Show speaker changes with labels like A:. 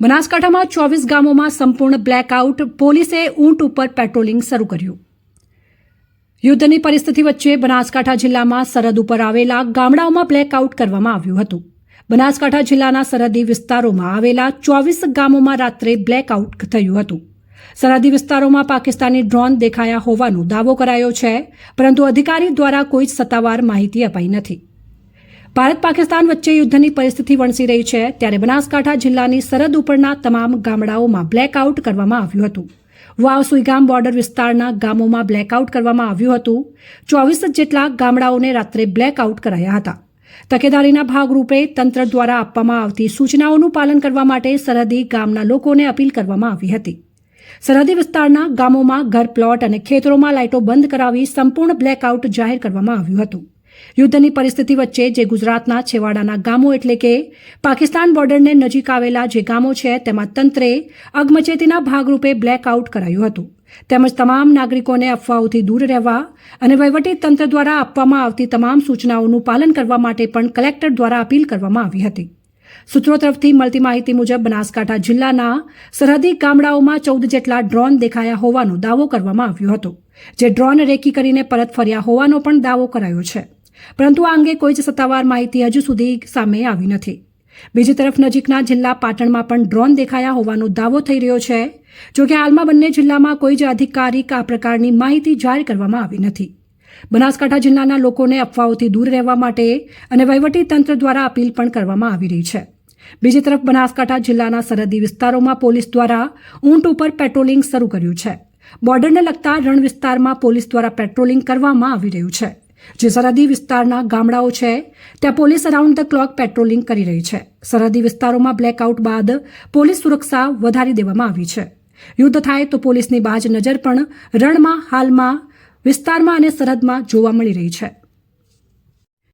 A: બનાસકાંઠામાં ચોવીસ ગામોમાં સંપૂર્ણ બ્લેકઆઉટ, પોલીસે ઊંટ ઉપર પેટ્રોલિંગ શરૂ કર્યું. યુદ્ધની પરિસ્થિતિ વચ્ચે બનાસકાંઠા જિલ્લામાં સરહદ ઉપર આવેલા ગામડાઓમાં બ્લેકઆઉટ કરવામાં આવ્યું હતું. બનાસકાંઠા જિલ્લાના સરહદી વિસ્તારોમાં આવેલા ચોવીસ ગામોમાં રાત્રે બ્લેકઆઉટ થયું હતું. સરહદી વિસ્તારોમાં પાકિસ્તાની ડ્રોન દેખાયા હોવાનો દાવો કરાયો છે, પરંતુ અધિકારી દ્વારા કોઈ સત્તાવાર માહિતી અપાઈ નથી. ભારત પાકિસ્તાન વચ્ચે યુદ્ધની પરિસ્થિતિ વણસી રહી છે ત્યારે બનાસકાંઠા જિલ્લાની સરહદ ઉપરના તમામ ગામડાઓમાં બ્લેકઆઉટ કરવામાં આવ્યું હતું. વાવ સુઈગામ બોર્ડર વિસ્તારના ગામોમાં બ્લેકઆઉટ કરવામાં આવ્યું હતું. ચોવીસ જેટલા ગામડાઓને રાત્રે બ્લેકઆઉટ કરાયા હતા. તકેદારીના ભાગરૂપે તંત્ર દ્વારા આપવામાં આવતી સૂચનાઓનું પાલન કરવા માટે સરહદી ગામના લોકોને અપીલ કરવામાં આવી હતી. સરહદી વિસ્તારના ગામોમાં ઘર પ્લોટ અને ખેતરોમાં લાઇટો બંધ કરાવી સંપૂર્ણ બ્લેકઆઉટ જાહેર કરવામાં આવ્યું હતું. યુદ્ધની પરિસ્થિતિ વચ્ચે જે ગુજરાતના છેવાડાના ગામો એટલે કે પાકિસ્તાન બોર્ડરને નજીક આવેલા જે ગામો છે તેમાં તંત્રે અગમચેતીના ભાગરૂપે બ્લેકઆઉટ કરાયું હતું. તેમજ તમામ નાગરિકોને અફવાઓથી દૂર રહેવા અને વહીવટી તંત્ર દ્વારા આપવામાં આવતી તમામ સૂચનાઓનું પાલન કરવા માટે પણ કલેક્ટર દ્વારા અપીલ કરવામાં આવી હતી. સૂત્રો તરફથી મળતી માહિતી મુજબ બનાસકાંઠા જિલ્લાના સરહદી ગામડાઓમાં ચૌદ જેટલા ડ્રોન દેખાયા હોવાનો દાવો કરવામાં આવ્યો હતો. જે ડ્રોન રેકી કરીને પરત ફર્યા હોવાનો પણ દાવો કરાયો છે. પરંતુ આ અંગે કોઈ જ સત્તાવાર માહિતી હજુ સુધી સામે આવી નથી. બીજી તરફ નજીકના જિલ્લા પાટણમાં પણ ડ્રોન દેખાયા હોવાનો દાવો થઈ રહ્યો છે જોકે હાલમાં બંને જિલ્લામાં કોઈ જ આધિકારિક આ પ્રકારની માહિતી જાહેર કરવામાં આવી નથી. બનાસકાંઠા જિલ્લાના લોકોને અફવાઓથી દૂર રહેવા માટે અને વહીવટી તંત્ર દ્વારા અપીલ પણ કરવામાં આવી રહી છે. બીજી તરફ બનાસકાંઠા જિલ્લાના સરહદી વિસ્તારોમાં પોલીસ દ્વારા ઊંટ ઉપર પેટ્રોલિંગ શરૂ કર્યું છે. બોર્ડરને લગતા રણ વિસ્તારમાં પોલીસ દ્વારા પેટ્રોલિંગ કરવામાં આવી રહ્યું છે. જે સરહદી વિસ્તારના ગામડાઓ છે, ત્યાં police around the clock patrolling કરી રહી છે. સરહદી વિસ્તારોમાં બ્લેકઆઉટ બાદ પોલીસ સુરક્ષા વધારી દેવામાં આવી છે. યુદ્ધ થાય તો પોલીસની બાજ નજર પણ રણમાં, હાલમાં વિસ્તારમાં અને સરહદમાં જોવા મળી રહી છે.